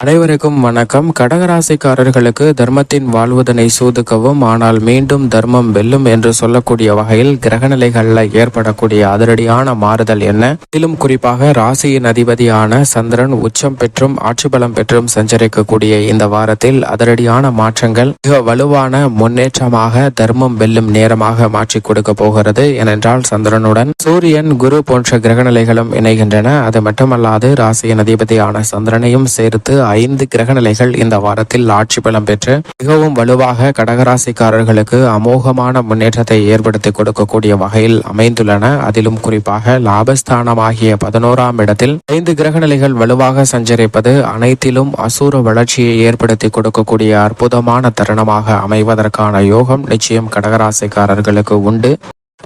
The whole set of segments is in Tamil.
அனைவருக்கும் வணக்கம். கடகராசிக்காரர்களுக்கு தர்மத்தின் வாழ்வதனை சூதுக்கவும் ஆனால் மீண்டும் தர்மம் வெல்லும் என்று சொல்லக்கூடிய வகையில் கிரகநிலைகளில் ஏற்படக்கூடிய அதிரடியான மாறுதல் என்ன? இதிலும் குறிப்பாக ராசியின் அதிபதியான சந்திரன் உச்சம் பெற்றும் ஆட்சி பலம் பெற்றும் சஞ்சரிக்கக்கூடிய இந்த வாரத்தில் அதிரடியான மாற்றங்கள் மிக வலுவான முன்னேற்றமாக தர்மம் வெல்லும் நேரமாக மாற்றி கொடுக்க போகிறது. ஏனென்றால் சந்திரனுடன் சூரியன் குரு போன்ற கிரகநிலைகளும் இணைகின்றன. அது மட்டுமல்லாது ராசியின் அதிபதியான சந்திரனையும் சேர்த்து ஐந்து கிரகநிலைகள் இந்த வாரத்தில் ஆட்சி பலம் பெற்று மிகவும் வலுவாக கடகராசிக்காரர்களுக்கு அமோகமான முன்னேற்றத்தை ஏற்படுத்தி கொடுக்கக்கூடிய வகையில் அமைந்துள்ளன. அதிலும் குறிப்பாக லாபஸ்தானமாகிய பதினோராம் இடத்தில் ஐந்து கிரகநிலைகள் வலுவாக சஞ்சரிப்பது அனைத்திலும் அசூர வளர்ச்சியை ஏற்படுத்தி கொடுக்கக்கூடிய அற்புதமான தருணமாக அமைவதற்கான யோகம் நிச்சயம் கடகராசிக்காரர்களுக்கு உண்டு.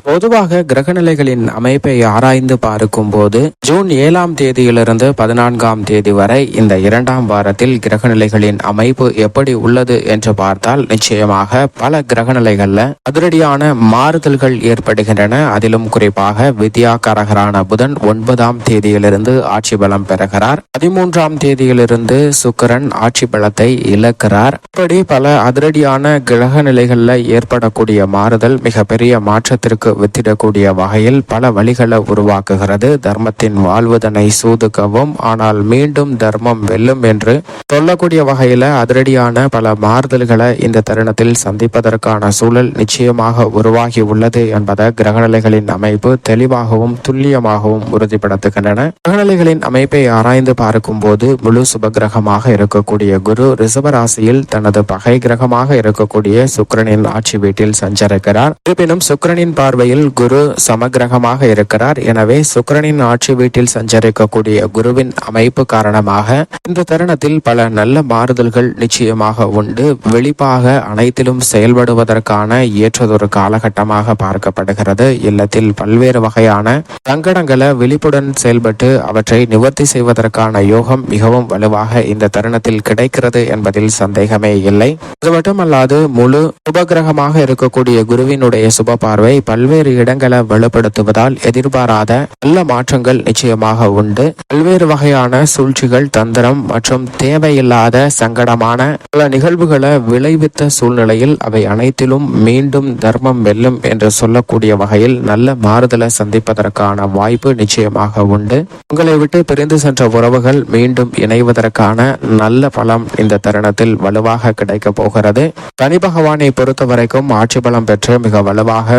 பொதுவாக கிரகநிலைகளின் அமைப்பை ஆராய்ந்து பார்க்கும் போது ஜூன் ஏழாம் தேதியிலிருந்து பதினான்காம் தேதி வரை இந்த இரண்டாம் வாரத்தில் கிரகநிலைகளின் அமைப்பு எப்படி உள்ளது என்று பார்த்தால் நிச்சயமாக பல கிரகநிலைகள்ல அதிரடியான மாறுதல்கள் ஏற்படுகின்றன. அதிலும் குறிப்பாக வித்யாகாரகரான புதன் ஒன்பதாம் தேதியிலிருந்து ஆட்சி பலம் பெறுகிறார். பதிமூன்றாம் தேதியிலிருந்து சுக்கரன் ஆட்சி பலத்தை இழக்கிறார். இப்படி பல அதிரடியான கிரக நிலைகள்ல ஏற்படக்கூடிய மாறுதல் மிகப்பெரிய மாற்றத்திற்கு வித்திடக்கூடிய வகையில் பல வழிகளை உருவாக்குகிறது. தர்மத்தின் வாழ்வதனை சூதுக்கவும் ஆனால் மீண்டும் தர்மம் வெல்லும் என்று சொல்லக்கூடிய வகையில அதிரடியான பல மாறுதல்களை இந்த தருணத்தில் சந்திப்பதற்கான சூழல் நிச்சயமாக உருவாகி உள்ளது என்பதை கிரகநிலைகளின் அமைப்பு தெளிவாகவும் துல்லியமாகவும் உறுதிப்படுத்துகின்றன. கிரகநிலைகளின் அமைப்பை ஆராய்ந்து பார்க்கும் போது முழு சுபகிரகமாக இருக்கக்கூடிய குரு ரிசபராசியில் தனது பகை கிரகமாக இருக்கக்கூடிய சுக்கிரனின் ஆட்சி வீட்டில் சஞ்சரிக்கிறார். இருப்பினும் சுக்கிரனின் பார்வையில் குரு சமகிரகமாக இருக்கிறார். எனவே சுக்கரனின் ஆட்சி வீட்டில் சஞ்சரிக்கக்கூடிய குருவின் அமைப்பு காரணமாக இந்த தருணத்தில் பல நல்ல மாறுதல்கள் நிச்சயமாக உண்டு. வெளிப்பாக அனைத்திலும் செயல்படுவதற்கான ஏற்றதொரு காலகட்டமாக பார்க்கப்படுகிறது. இல்லத்தில் பல்வேறு வகையான சங்கடங்களை விழிப்புடன் செயல்பட்டு அவற்றை நிவர்த்தி செய்வதற்கான யோகம் மிகவும் வலுவாக இந்த தருணத்தில் கிடைக்கிறது என்பதில் சந்தேகமே இல்லை. அது மட்டுமல்லாது முழு உபகிரகமாக இருக்கக்கூடிய குருவினுடைய சுப பார்வை பல பல்வேறு இடங்களை வலுப்படுத்துவதால் எதிர்பாராத நல்ல மாற்றங்கள் நிச்சயமாக உண்டு. பல்வேறு வகையான சூழ்ச்சிகள் தந்திரம் மற்றும் தேவையில்லாத சங்கடமான பல நிகழ்வுகளை விளைவித்த சூழ்நிலையில் அவை அனைத்திலும் மீண்டும் தர்மம் வெல்லும் என்று சொல்லக்கூடிய வகையில் நல்ல மாறுதலை சந்திப்பதற்கான வாய்ப்பு நிச்சயமாக உண்டு. உங்களை விட்டு பிரிந்து சென்ற உறவுகள் மீண்டும் இணைவதற்கான நல்ல பலம் இந்த தருணத்தில் வலுவாக கிடைக்க போகிறது. தனி பகவானை பொறுத்த வரைக்கும் ஆட்சி பலம் பெற்று மிக வலுவாக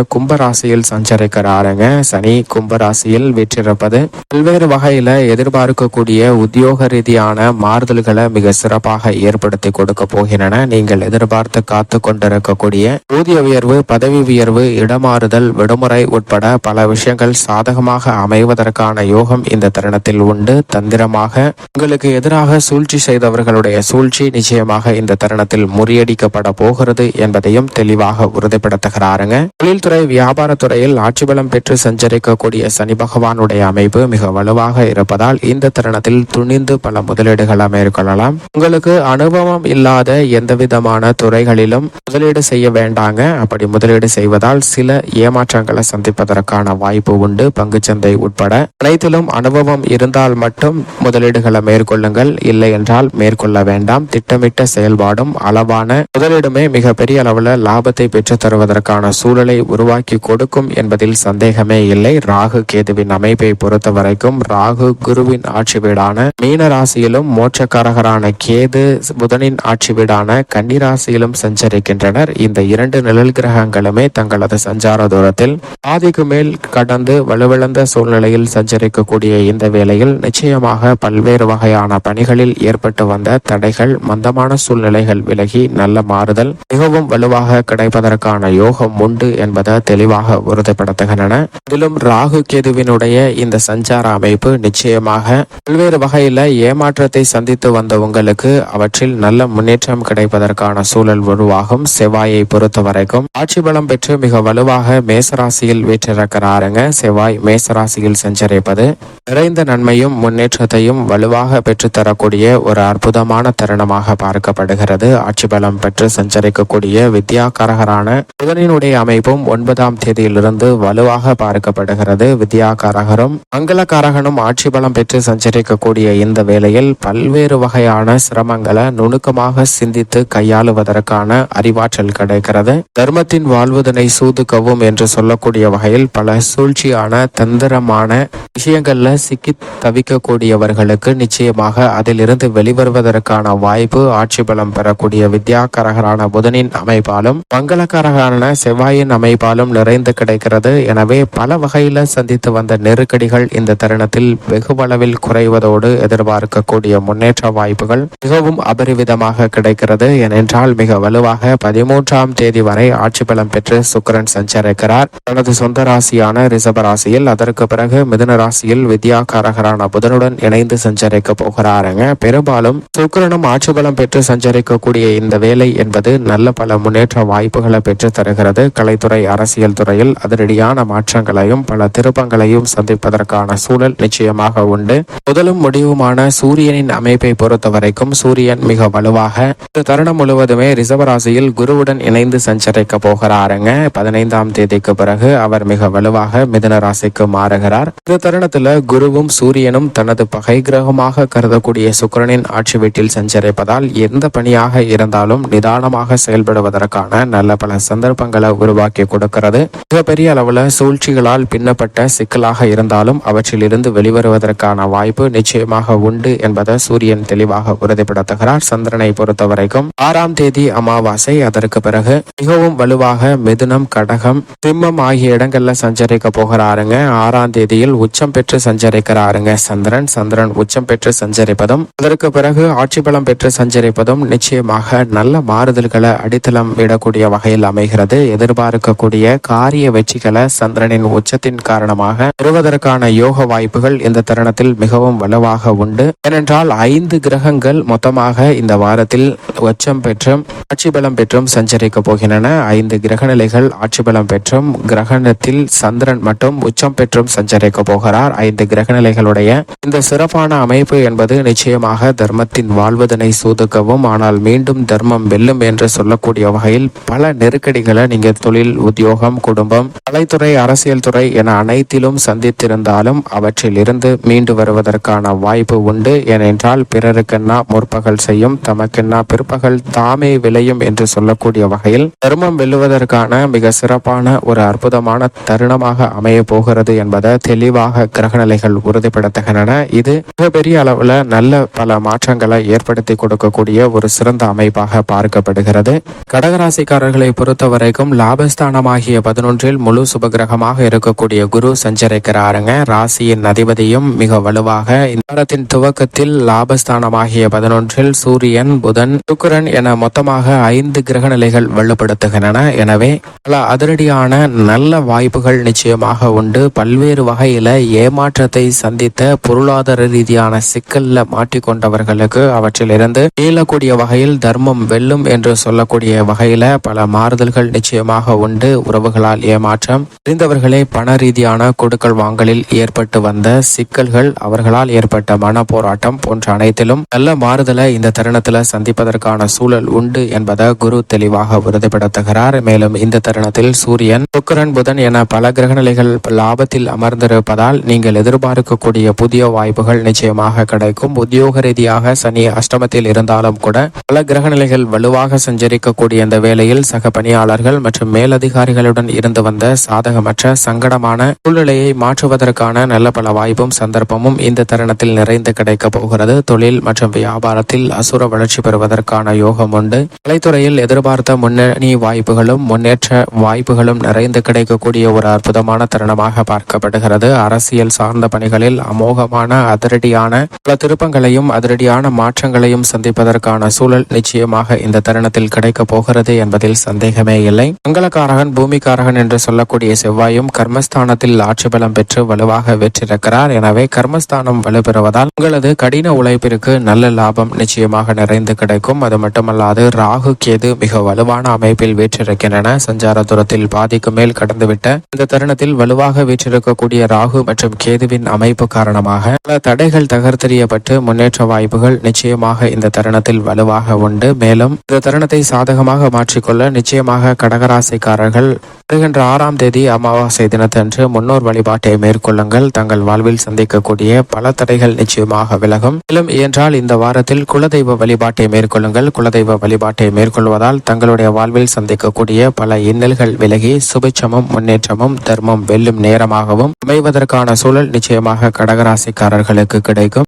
கும்பராசியில் சஞ்சரிக்கிறாருங்க. சனி கும்பராசியில் வெற்றிருப்பது பல்வேறு வகையில எதிர்பார்க்கக்கூடிய உத்தியோக ரீதியான மாறுதல்களை மிக சிறப்பாக ஏற்படுத்தி கொடுக்க போகின்றன. நீங்கள் எதிர்பார்த்து காத்து கொண்டிருக்கக்கூடிய ஊதிய உயர்வு பதவி உயர்வு இடமாறுதல் விடுமுறை உட்பட பல விஷயங்கள் சாதகமாக அமைவதற்கான யோகம் இந்த தருணத்தில் உண்டு. தந்திரமாக உங்களுக்கு எதிராக சூழ்ச்சி செய்தவர்களுடைய சூழ்ச்சி நிச்சயமாக இந்த தருணத்தில் முறியடிக்கப்பட போகிறது என்பதையும் தெளிவாக உறுதிப்படுத்துகிறாருங்க. தொழில்துறை வியாபாரத்துறையில் ஆட்சி பலம் பெற்று சஞ்சரிக்கக்கூடிய சனி பகவானுடைய அமைப்பு மிக வலுவாக இருப்பதால் இந்த தருணத்தில் துணிந்து பல முதலீடுகளை மேற்கொள்ளலாம். உங்களுக்கு அனுபவம் இல்லாத எந்த விதமான துறைகளிலும் முதலீடு செய்ய வேண்டாங்க. அப்படி முதலீடு செய்வதால் சில ஏமாற்றங்களை சந்திப்பதற்கான வாய்ப்பு உண்டு. பங்குச்சந்தை உட்பட அனைத்திலும் அனுபவம் இருந்தால் மட்டும் முதலீடுகளை மேற்கொள்ளுங்கள். இல்லை என்றால் மேற்கொள்ள வேண்டாம். திட்டமிட்ட செயல்பாடும் அளவான முதலீடுமே மிகப்பெரிய அளவில் லாபத்தை பெற்றுத் தருவதற்கான சூழலை உருவாக்கி கொடுக்கும் என்பதில் சந்தேகமே இல்லை. ராகு கேதுவின் அமைப்பை பொறுத்த வரைக்கும் ராகு குருவின் ஆட்சி வீடான மீன ராசியிலும் மோட்சக்காரகரான கேது புதனின் ஆட்சி வீடான கன்னிராசியிலும் சஞ்சரிக்கின்றனர். இந்த இரண்டு நிழல் கிரகங்களுமே தங்களது சஞ்சார தூரத்தில் பாதிக்கு மேல் கடந்து வலுவிழந்த சூழ்நிலையில் சஞ்சரிக்கக்கூடிய இந்த வேளையில் நிச்சயமாக பல்வேறு வகையான பணிகளில் ஏற்பட்டு வந்த தடைகள் மந்தமான சூழ்நிலைகள் விலகி நல்ல மாறுதல் மிகவும் வலுவாக கிடைப்பதற்கான யோகம் உண்டு என்பதை தெளிவாக உறுதிப்படுத்துகின்றன. இதிலும் ராகு கேதுவினுடைய இந்த சஞ்சார அமைப்பு நிச்சயமாக பல்வேறு வகையில ஏமாற்றத்தை சந்தித்து வந்த உங்களுக்கு அவற்றில் நல்ல முன்னேற்றம் கிடைப்பதற்கான சூழல் உருவாகும். செவ்வாயை பொறுத்த வரைக்கும் ஆட்சி பலம் பெற்று மிக வலுவாக மேசராசியில் வீற்றிருக்கிறாருங்க. செவ்வாய் மேசராசியில் சஞ்சரிப்பது நிறைந்த நன்மையும் முன்னேற்றத்தையும் வலுவாக பெற்றுத்தரக்கூடிய ஒரு அற்புதமான தருணமாக பார்க்கப்படுகிறது. ஆட்சி பலம் பெற்று சஞ்சரிக்கக்கூடிய வித்யாகரகரான புதனினுடைய அமைப்பும் ஒன்பதாம் தேதி தேதியிலிருந்து வலுவாக பார்க்கப்படுகிறது வித்யாகாரகரும் மங்களகாரகனும் ஆட்சி பலம் பெற்று சஞ்சரிக்கக்கூடிய இந்த வேளையில் பல்வேறு வகையான சிரமங்களை நுணுக்கமாக சிந்தித்து கையாளுவதற்கான அறிவாற்றல் கிடைக்கிறது. தர்மத்தின் வாழ்வதனை சூதுக்கவும் என்று சொல்லக்கூடிய வகையில் பல சூழ்ச்சியான தந்திரமான விஷயங்கள்ல சிக்கி தவிக்கக்கூடியவர்களுக்கு நிச்சயமாக அதிலிருந்து வெளிவருவதற்கான வாய்ப்பு ஆட்சி பலம் பெறக்கூடிய வித்யாகரகரான புதனின் அமைப்பாலும் மங்களகரகரான செவ்வாயின் அமைப்பாலும் நிறைந்த கிடைக்கிறது. எனவே பல வகையில் சந்தித்து வந்த நெருக்கடிகள் இந்த தருணத்தில் வெகுவளவில் குறைவதோடு எதிர்பார்க்கக்கூடிய முன்னேற்ற வாய்ப்புகள் மிகவும் அபரிவிதமாக கிடைக்கிறது. ஏனென்றால் மிக வலுவாக பதிமூன்றாம் தேதி வரை ஆட்சி பலம் பெற்று சுக்கிரன் சஞ்சரிக்கிறார். தனது சொந்த ராசியான ரிசப ராசியில் அதற்கு பிறகு மிதுன ராசியில் வித்யாகாரகரான புதனுடன் இணைந்து சஞ்சரிக்க போகிறாருங்க பெரும்பாலும் சுக்கிரனும் ஆட்சி பலம் பெற்று சஞ்சரிக்கக்கூடிய இந்த வேலை என்பது நல்ல பல முன்னேற்ற வாய்ப்புகளை பெற்று தருகிறது. கலைத்துறை அரசியல் துறையில் அதிரடியான மாற்றங்களையும் பல திருப்பங்களையும் சந்திப்பதற்கான சூழல் நிச்சயமாக உண்டு. முதலும் முடிவுமான சூரியனின் அமைப்பை பொறுத்த வரைக்கும் சூரியன் மிக வலுவாக இந்த தருணம் முழுவதுமே ரிசவராசியில் குருவுடன் இணைந்து சஞ்சரிக்க போகிறாருங்க. பதினைந்தாம் தேதிக்கு பிறகு அவர் மிக வலுவாக மிதன ராசிக்கு மாறுகிறார். இந்த தருணத்துல குருவும் சூரியனும் தனது பகை கிரகமாக கருதக்கூடிய சுக்கிரனின் ஆட்சி வீட்டில் சஞ்சரிப்பதால் எந்த பணியாக இருந்தாலும் நிதானமாக செயல்படுவதற்கான நல்ல பல சந்தர்ப்பங்களை உருவாக்கி கொடுக்கிறது. மிகப்பெரிய அளவில் சூழ்ச்சிகளால் பின்னப்பட்ட சிக்கலாக இருந்தாலும் அவற்றிலிருந்து வெளிவருவதற்கான வாய்ப்பு நிச்சயமாக உண்டு என்பதை சூரியன் தெளிவாக உறுதிப்படுத்துகிறார். சந்திரனை பொறுத்த வரைக்கும் ஆறாம் தேதி அமாவாசை. அதற்கு பிறகு மிகவும் வலுவாக மிதுனம் கடகம் சிம்மம் ஆகிய இடங்கள்ல சஞ்சரிக்க போகிறாருங்க. ஆறாம் தேதியில் உச்சம் பெற்று சஞ்சரிக்கிறாருங்க சந்திரன். சந்திரன் உச்சம் பெற்று சஞ்சரிப்பதும் அதற்கு பிறகு ஆட்சி பலம் பெற்று சஞ்சரிப்பதும் நிச்சயமாக நல்ல மாறுதல்களை அடித்தளம் விடக்கூடிய வகையில் அமைகிறது. எதிர்பார்க்கக்கூடிய கா ஆரிய வெற்றிகளை சந்திரனின் உச்சத்தின் காரணமாக பெறுவதற்கான யோக வாய்ப்புகள் இந்த தருணத்தில் மிகவும் வலுவாக உண்டு. ஏனென்றால் ஐந்து கிரகங்கள் மொத்தமாக இந்த வாரத்தில் உச்சம் பெற்றும் ஆட்சி பலம் பெற்றும் சஞ்சரிக்க போகின்றன. ஐந்து கிரக நிலைகள் ஆட்சி பலம் பெற்றும் கிரகணத்தில் சந்திரன் மட்டும் உச்சம் பெற்றும் சஞ்சரிக்க போகிறார். ஐந்து கிரக நிலைகளுடைய இந்த சிறப்பான அமைப்பு என்பது நிச்சயமாக தர்மத்தின் வாழ்வதனை சூதுக்கவும் ஆனால் மீண்டும் தர்மம் வெல்லும் என்று சொல்லக்கூடிய வகையில் பல நெருக்கடிகளை நீங்க தொழில் உத்தியோகம் குடும்பம் கலைத்துறை அரசியல் துறை என அனைத்திலும் சந்தித்திருந்தாலும் அவற்றில் இருந்து மீண்டு வருவதற்கான வாய்ப்பு உண்டு. ஏனென்றால் பிறருக்கென்னா முற்பகல் செய்யும் தமக்கென்னா பிற்பகல் தாமே விளையும் என்று சொல்லக்கூடிய வகையில் தர்மம் வெல்லுவதற்கான மிக சிறப்பான ஒரு அற்புதமான தருணமாக அமைய போகிறது என்பதை தெளிவாக கிரகநிலைகள் உறுதிப்படுத்துகின்றன. இது மிகப்பெரிய அளவுல நல்ல பல மாற்றங்களை ஏற்படுத்தி கொடுக்கக்கூடிய ஒரு சிறந்த அமைப்பாக பார்க்கப்படுகிறது. கடகராசிக்காரர்களை பொறுத்த வரைக்கும் லாபஸ்தானமாகிய பதினொன்றில் முழு சுபகிரகமாக இருக்கக்கூடிய குரு சஞ்சரிக்கிறாருங்க. ராசியின் அதிபதியும் மிக வலுவாக இந்த வாரத்தின் துவக்கத்தில் லாபஸ்தானமாகிய பதினொன்றில் சூரியன் புதன் சுக்கரன் என மொத்தமாக ஐந்து கிரக நிலைகள் வலுப்படுத்துகின்றன. எனவே பல அதிரடியான நல்ல வாய்ப்புகள் நிச்சயமாக உண்டு. பல்வேறு வகையில ஏமாற்றத்தை சந்தித்த பொருளாதார ரீதியான சிக்கல்ல மாட்டிக்கொண்டவர்களுக்கு அவற்றிலிருந்து மீளக்கூடிய வகையில் தர்மம் வெல்லும் என்று சொல்லக்கூடிய வகையில பல மாறுதல்கள் நிச்சயமாக உண்டு. உறவுகளால் ஏமாற்றம் தெரிந்தவர்களே பண ரீதியான கொடுக்கல் வாங்கலில் ஏற்பட்டு வந்த சிக்கல்கள் அவர்களால் ஏற்பட்ட மன போராட்டம் போன்ற அனைத்திலும் நல்ல மாறுதலை இந்த தருணத்துல சந்திப்பதற்கான சூழல் உண்டு என்பதை குரு தெளிவாக உறுதிப்படுத்துகிறார். மேலும் இந்த தருணத்தில் சூரியன் சுக்கரன் புதன் என பல கிரகநிலைகள் லாபத்தில் அமர்ந்திருப்பதால் நீங்கள் எதிர்பார்க்கக்கூடிய புதிய வாய்ப்புகள் நிச்சயமாக கிடைக்கும். உத்தியோக ரீதியாக சனி அஷ்டமத்தில் இருந்தாலும் கூட பல கிரகநிலைகள் வலுவாக சஞ்சரிக்கக்கூடிய இந்த வேளையில் சக பணியாளர்கள் மற்றும் மேலதிகாரிகளுடன் இருந்து வந்த சாதகமற்ற சங்கடமான சூழ்நிலையை மாற்றுவதற்கான நல்ல பல வாய்ப்பும் சந்தர்ப்பமும் இந்த தருணத்தில் நிறைந்து கிடைக்க போகிறது. தொழில் மற்றும் வியாபாரத்தில் அசுர வளர்ச்சி பெறுவதற்கான யோகம் உண்டு. கலைத்துறையில் எதிர்பார்த்த முன்னணி வாய்ப்புகளும் முன்னேற்ற வாய்ப்புகளும் நிறைந்து கிடைக்கக்கூடிய ஒரு அற்புதமான தருணமாக பார்க்கப்படுகிறது. அரசியல் சார்ந்த பணிகளில் அமோகமான அதிரடியான பல திருப்பங்களையும் அதிரடியான மாற்றங்களையும் சந்திப்பதற்கான சூழல் நிச்சயமாக இந்த தருணத்தில் கிடைக்கப் போகிறது என்பதில் சந்தேகமே இல்லை. மங்களக்காரகன் பூமிக்காரகன் என்று சொல்லக்கூடிய செவ்வாயும் கர்மஸ்தானத்தில் ஆட்சி பலம் பெற்று வலுவாக வெற்றிருக்கிறார். எனவே கர்மஸ்தானம் வலுப்பெறுவதால் உங்களது கடின உழைப்பிற்கு நல்ல லாபம் நிச்சயமாக நிறைந்து கிடைக்கும். அது மட்டுமல்லாது ராகு கேது மிக வலுவான அமைப்பில் வீற்றிருக்கின்றன. சஞ்சார தூரத்தில் பாதிக்கு மேல் கடந்துவிட்ட இந்த தருணத்தில் வலுவாக வீற்றிருக்கக்கூடிய ராகு மற்றும் கேதுவின் அமைப்பு காரணமாக பல தடைகள் தகர்த்தெறியப்பட்டு முன்னேற்ற வாய்ப்புகள் நிச்சயமாக இந்த தருணத்தில் வலுவாக உண்டு. மேலும் இந்த தருணத்தை சாதகமாக மாற்றிக்கொள்ள நிச்சயமாக கடகராசிக்காரர்கள் வருகின்ற ஆறாம் தேதி அமாவாசை தினத்தன்று முன்னோர் வழிபாட்டை மேற்கொள்ளுங்கள். தங்கள் வாழ்வில் சந்திக்கக்கூடிய பல தடைகள் நிச்சயமாக விலகும். மேலும் இயன்றால் இந்த வாரத்தில் குலதெய்வ வழிபாட்டை மேற்கொள்ளுங்கள். குலதெய்வ வழிபாட்டை மேற்கொள்வதால் தங்களுடைய வாழ்வில் சந்திக்கக்கூடிய பல இன்னல்கள் விலகி சுபிச்சமும் முன்னேற்றமும் தர்மம் வெல்லும் நேரமாகவும் அமைவதற்கான சூழல் நிச்சயமாக கடகராசிக்காரர்களுக்கு கிடைக்கும்.